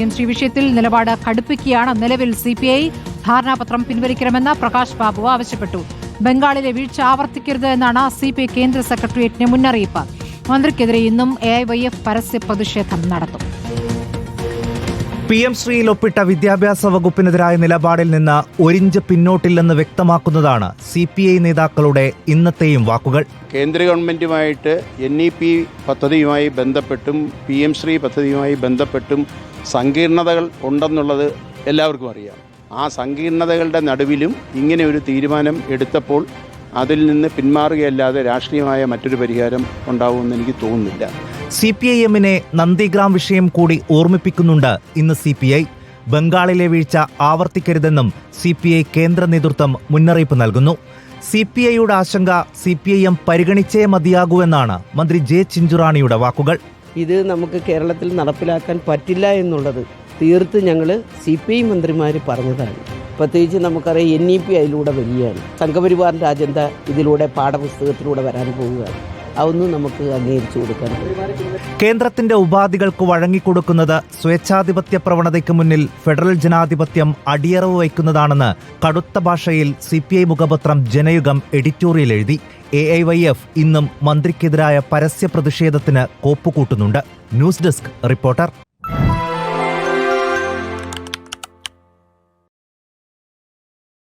P വിഷയത്തിൽ നിലപാട് കടുപ്പിക്കുകയാണ് നിലവിൽ സി പി ഐ. ധാരണാപത്രം പിൻവലിക്കണമെന്ന് പ്രകാശ് ബാബു ആവശ്യപ്പെട്ടു. ബംഗാളിലെ വീഴ്ച ആവർത്തിക്കരുത് എന്നാണ് സി പി ഐ കേന്ദ്ര സെക്രട്ടേറിയറ്റിന് മുന്നറിയിപ്പ്. മന്ത്രിക്കെതിരെ ഇന്നും എ ഐ വൈ എഫ് പരസ്യ പ്രതിഷേധം നടത്തും. പി എം ശ്രീയിൽ ഒപ്പിട്ട വിദ്യാഭ്യാസ വകുപ്പിനെതിരായ നിലപാടിൽ നിന്ന് ഒരിഞ്ച് പിന്നോട്ടില്ലെന്ന് വ്യക്തമാക്കുന്നതാണ് സി പി ഐ നേതാക്കളുടെ ഇന്നത്തെയും വാക്കുകൾ. കേന്ദ്ര ഗവൺമെന്റുമായിട്ട് എൻ ഇ പി പദ്ധതിയുമായി ബന്ധപ്പെട്ടും പി എം ശ്രീ പദ്ധതിയുമായി ബന്ധപ്പെട്ടും സങ്കീർണതകൾ ഉണ്ടെന്നുള്ളത് എല്ലാവർക്കും അറിയാം. ആ സങ്കീർണതകളുടെ നടുവിലും ഇങ്ങനെ ഒരു തീരുമാനം എടുത്തപ്പോൾ അതിൽ നിന്ന് പിന്മാറുകയല്ലാതെ രാഷ്ട്രീയമായ മറ്റൊരു പരിഹാരം ഉണ്ടാവുമെന്ന് എനിക്ക് തോന്നുന്നില്ല. സി പി ഐ എമ്മിനെ നന്ദിഗ്രാം വിഷയം കൂടി ഓർമ്മിപ്പിക്കുന്നുണ്ട് ഇന്ന് സി പി ഐ. ബംഗാളിലെ വീഴ്ച ആവർത്തിക്കരുതെന്നും സി പി ഐ കേന്ദ്ര നേതൃത്വം മുന്നറിയിപ്പ് നൽകുന്നു. സി പി ഐയുടെ ആശങ്ക സി പി ഐ എം പരിഗണിച്ചേ മതിയാകൂ എന്നാണ് മന്ത്രി ജെ ചിഞ്ചുറാണിയുടെ വാക്കുകൾ. ഇത് നമുക്ക് കേരളത്തിൽ നടപ്പിലാക്കാൻ പറ്റില്ല എന്നുള്ളത് തീർത്ത് ഞങ്ങൾ സി പി ഐ മന്ത്രിമാർ പറഞ്ഞതാണ്. പ്രത്യേകിച്ച് നമുക്കറിയാം എൻ ഇ പി അതിലൂടെ വരികയാണ്. സംഘപരിവാറിന്റെ അജണ്ട ഇതിലൂടെ പാഠപുസ്തകത്തിലൂടെ വരാൻ പോവുകയാണ്. അതൊന്നും നമുക്ക് അംഗീകരിച്ചു കൊടുക്കാൻ. കേന്ദ്രത്തിന്റെ ഉപാധികൾക്ക് വഴങ്ങിക്കൊടുക്കുന്നത് സ്വേച്ഛാധിപത്യ പ്രവണതയ്ക്ക് മുന്നിൽ ഫെഡറൽ ജനാധിപത്യം അടിയറവ് വയ്ക്കുന്നതാണെന്ന് കടുത്ത ഭാഷയിൽ സി പി ഐ മുഖപത്രം ജനയുഗം എഡിറ്റോറിയൽ എഴുതി. എ ഐ വൈ എഫ് ഇന്നും മന്ത്രിക്കെതിരായ പരസ്യ പ്രതിഷേധത്തിന് കോപ്പുകൂട്ടുന്നുണ്ട്. News desk reporter